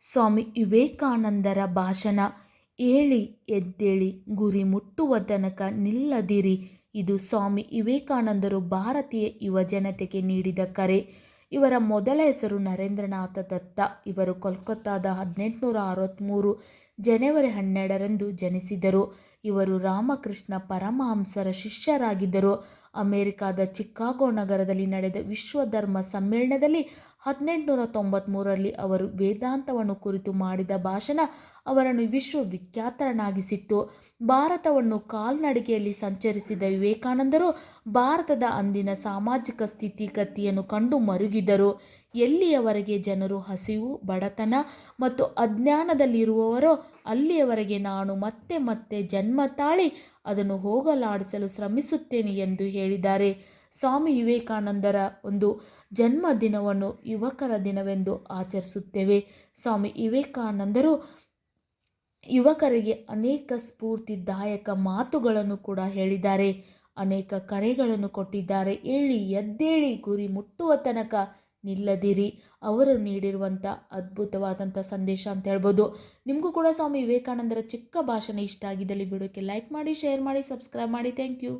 ಸ್ವಾಮಿ ವಿವೇಕಾನಂದರ ಭಾಷಣ. ಏಳಿ ಎದ್ದೇಳಿ ಗುರಿ ಮುಟ್ಟುವ ತನಕ ನಿಲ್ಲದಿರಿ. ಇದು ಸ್ವಾಮಿ ವಿವೇಕಾನಂದರು ಭಾರತೀಯ ಯುವಜನತೆಗೆ ನೀಡಿದ ಕರೆ. ಇವರ ಮೊದಲ ಹೆಸರು ನರೇಂದ್ರನಾಥ ದತ್ತ. ಇವರು ಕೋಲ್ಕತ್ತಾದ ಹದಿನೆಂಟುನೂರ ಅರವತ್ತ್ಮೂರು ಜನವರಿ ಹನ್ನೆರಡರಂದು ಜನಿಸಿದರು. ಇವರು ರಾಮಕೃಷ್ಣ ಪರಮಹಂಸರ ಶಿಷ್ಯರಾಗಿದ್ದರು. ಅಮೆರಿಕಾದ ಚಿಕ್ಕಾಗೋ ನಗರದಲ್ಲಿ ನಡೆದ ವಿಶ್ವ ಧರ್ಮ ಸಮ್ಮೇಳನದಲ್ಲಿ ಹದಿನೆಂಟುನೂರ ತೊಂಬತ್ತ್ಮೂರರಲ್ಲಿ ಅವರು ವೇದಾಂತವನ್ನು ಕುರಿತು ಮಾಡಿದ ಭಾಷಣ ಅವರನ್ನು ವಿಶ್ವವಿಖ್ಯಾತರನ್ನಾಗಿಸಿತ್ತು. ಭಾರತವನ್ನು ಕಾಲ್ನಡಿಗೆಯಲ್ಲಿ ಸಂಚರಿಸಿದ ವಿವೇಕಾನಂದರು ಭಾರತದ ಅಂದಿನ ಸಾಮಾಜಿಕ ಸ್ಥಿತಿಗತಿಯನ್ನು ಕಂಡು ಮರುಗಿದರು. ಎಲ್ಲಿಯವರೆಗೆ ಜನರು ಹಸಿವು, ಬಡತನ ಮತ್ತು ಅಜ್ಞಾನದಲ್ಲಿರುವವರೋ ಅಲ್ಲಿಯವರೆಗೆ ನಾನು ಮತ್ತೆ ಮತ್ತೆ ಜನ್ಮ ತಾಳಿ ಅದನ್ನು ಹೋಗಲಾಡಿಸಲು ಶ್ರಮಿಸುತ್ತೇನೆ ಎಂದು ಹೇಳಿದ್ದಾರೆ. ಸ್ವಾಮಿ ವಿವೇಕಾನಂದರ ಒಂದು ಜನ್ಮದಿನವನ್ನು ಯುವಕರ ದಿನವೆಂದು ಆಚರಿಸುತ್ತೇವೆ. ಸ್ವಾಮಿ ವಿವೇಕಾನಂದರು ಯುವಕರಿಗೆ ಅನೇಕ ಸ್ಫೂರ್ತಿದಾಯಕ ಮಾತುಗಳನ್ನು ಕೂಡ ಹೇಳಿದ್ದಾರೆ. ಅನೇಕ ಕರೆಗಳನ್ನು ಕೊಟ್ಟಿದ್ದಾರೆ. ಏಳಿ ಎದ್ದೇಳಿ ಗುರಿ ಮುಟ್ಟುವ ತನಕ ನಿಲ್ಲದಿರಿ. ಅವರು ನೀಡಿರುವಂಥ ಅದ್ಭುತವಾದಂಥ ಸಂದೇಶ ಅಂತ ಹೇಳ್ಬೋದು. ನಿಮಗೂ ಕೂಡ ಸ್ವಾಮಿ ವಿವೇಕಾನಂದರ ಚಿಕ್ಕ ಭಾಷಣ ಇಷ್ಟ ಆಗಿದ್ದಲ್ಲಿ ವಿಡಿಯೋಕ್ಕೆ ಲೈಕ್ ಮಾಡಿ ಶೇರ್ ಮಾಡಿ ಸಬ್ಸ್ಕ್ರೈಬ್ ಮಾಡಿ. Thank you